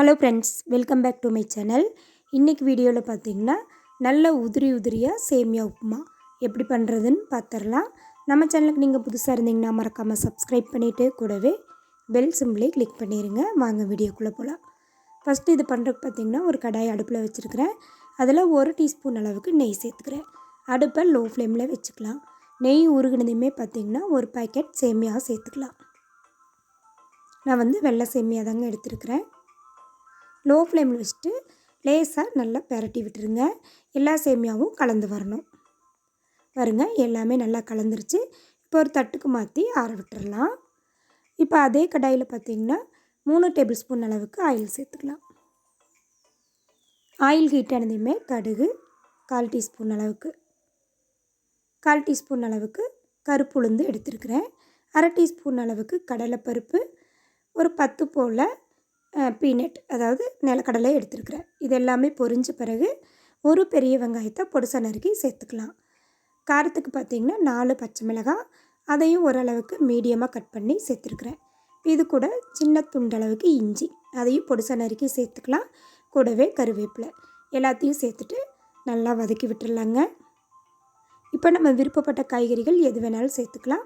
Hello friends welcome back to my channel இன்றைக்கி வீடியோவில் பார்த்தீங்கன்னா நல்ல உதிரி உதிரியாக சேமியா உப்புமா எப்படி பண்ணுறதுன்னு பார்த்துடலாம் நம்ம சேனலுக்கு நீங்கள் புதுசாக இருந்தீங்கன்னா மறக்காமல் சப்ஸ்கிரைப் பண்ணிவிட்டு கூடவே பெல் சிம்பிளே கிளிக் பண்ணிடுங்க வாங்க வீடியோக்குள்ளே போகலாம் ஃபஸ்ட்டு இது பண்ணுறதுக்கு பார்த்தீங்கன்னா ஒரு கடாய் அடுப்பில் வச்சுருக்கிறேன். அதில் ஒரு டீஸ்பூன் அளவுக்கு நெய் சேர்த்துக்கிறேன். அடுப்பை லோ ஃப்ளேமில் வச்சுக்கலாம். நெய் உருகினதையுமே பார்த்திங்கன்னா ஒரு பேக்கெட் சேமியா சேர்த்துக்கலாம். நான் வந்து வெள்ளை சேமியா தாங்க எடுத்துருக்கிறேன். லோ ஃப்ளேமில் வச்சுட்டு லேசாக நல்லா பெரட்டி விட்டுருங்க. எல்லா சேமியாவும் கலந்து வரணும். பாருங்க எல்லாமே நல்லா கலந்துருச்சு. இப்போ ஒரு தட்டுக்கு மாற்றி ஆற விட்டுறலாம். இப்போ அதே கடாயில் பார்த்திங்கன்னா மூணு டேபிள் ஸ்பூன் அளவுக்கு ஆயில் சேர்த்துக்கலாம். ஆயில் ஹீட் ஆனதையுமே கடுகு கால் டீஸ்பூன் அளவுக்கு. கால் டீஸ்பூன் அளவுக்கு கருப்பு உளுந்து எடுத்துருக்கிறேன். அரை டீஸ்பூன் அளவுக்கு கடலைப்பருப்பு. ஒரு பத்து போல் பீனட் அதாவது நிலக்கடலை எடுத்துருக்குறேன். இது எல்லாமே பொரிஞ்ச பிறகு ஒரு பெரிய வெங்காயத்தை பொடிசா நறுக்கி சேர்த்துக்கலாம். காரத்துக்கு பார்த்திங்கன்னா நாலு பச்சை மிளகாய் அதையும் ஓரளவுக்கு மீடியமாக கட் பண்ணி சேர்த்துருக்குறேன். இது கூட சின்ன துண்டளவுக்கு இஞ்சி அதையும் பொடிசா நறுக்கி சேர்த்துக்கலாம். கூடவே கருவேப்பிலை எல்லாத்தையும் சேர்த்துட்டு நல்லா வதக்கி விட்டுடலாங்க இப்போ நம்ம விருப்பப்பட்ட காய்கறிகள் எது வேணாலும் சேர்த்துக்கலாம்.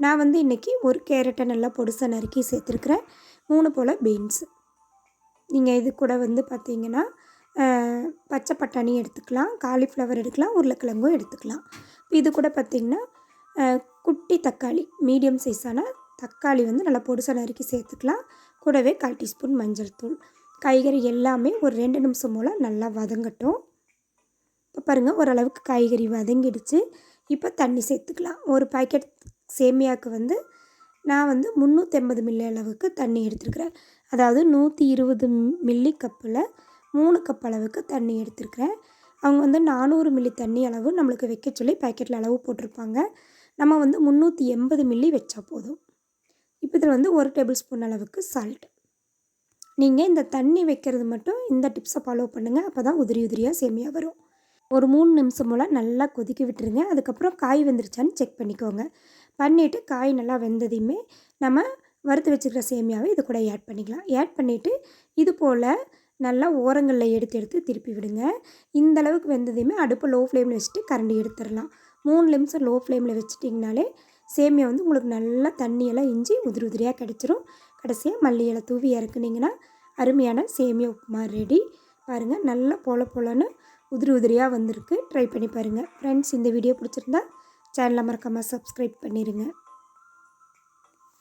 நான் வந்து இன்றைக்கி ஒரு கேரட்டை நல்லா பொடிசா நறுக்கி சேர்த்துருக்குறேன். மூணு போல் பீன்ஸு. நீங்கள் இது கூட வந்து பார்த்தீங்கன்னா பச்சை பட்டாணி எடுத்துக்கலாம் காலிஃப்ளவர் எடுக்கலாம் உருளைக்கிழங்கும் எடுத்துக்கலாம். இது கூட பார்த்திங்கன்னா குட்டி தக்காளி மீடியம் சைஸான தக்காளி வந்து நல்லா பொடுசாக நறுக்கி சேர்த்துக்கலாம். கூடவே கால் டீஸ்பூன் மஞ்சள் தூள். காய்கறி எல்லாமே ஒரு ரெண்டு நிமிஷம் போல் நல்லா வதங்கட்டும். இப்போ பாருங்கள் ஓரளவுக்கு காய்கறி வதங்கிடுச்சு. இப்போ தண்ணி சேர்த்துக்கலாம். ஒரு பாக்கெட் சேமியாவுக்கு வந்து நான் வந்து முந்நூற்றி ஐம்பது மில்லி அளவுக்கு தண்ணி எடுத்துருக்குறேன். அதாவது நூற்றி இருபது மில்லி கப்பில் மூணு கப் அளவுக்கு தண்ணி எடுத்துருக்குறேன். அவங்க வந்து நானூறு மில்லி தண்ணி அளவு நம்மளுக்கு வைக்க சொல்லி பேக்கெட்டில் அளவு போட்டிருப்பாங்க. நம்ம வந்து முந்நூற்றி எண்பது மில்லி வச்சா போதும். இப்போ இதில் வந்து ஒரு டேபிள் ஸ்பூன் அளவுக்கு சால்ட் நீங்கள் இந்த தண்ணி வைக்கிறது மட்டும் இந்த டிப்ஸை ஃபாலோ பண்ணுங்கள் அப்போ தான் உதிரி உதிரியாக சேமியாக வரும். ஒரு மூணு நிமிஷம் போல் நல்லா கொதிக்க விட்டுருங்க. அதுக்கப்புறம் காய் வெந்துருச்சான்னு செக் பண்ணிக்கோங்க. பண்ணிவிட்டு காய் நல்லா வெந்ததையுமே நம்ம வறுத்து வச்சுக்கிற சேமியாவை இது கூட ஆட் பண்ணிக்கலாம். ஆட் பண்ணிவிட்டு இது போல் நல்லா ஓரங்களில் எடுத்து எடுத்து திருப்பி விடுங்க. இந்த அளவுக்கு வெந்ததையுமே அடுப்பை லோ ஃப்ளேமில் வச்சுட்டு கரண்டி எடுத்துடலாம். மூணு நிமிஷம் லோ ஃப்ளேமில் வச்சுட்டிங்கனாலே சேமியா வந்து உங்களுக்கு நல்லா தண்ணியெல்லாம் இஞ்சி உதிரி உதிரியாக கிடச்சிரும். கடைசியாக மல்லி தூவி இறக்குனிங்கன்னா அருமையான சேமியா உப்புமா ரெடி பாருங்கள் நல்லா போல போலன்னு உதிரி உதிரியாக வந்திருக்கு. ட்ரை பண்ணி பாருங்கள் ஃப்ரெண்ட்ஸ் இந்த வீடியோ பிடிச்சிருந்தா சேனலை மறக்காமல் சப்ஸ்கிரைப் பண்ணிடுங்க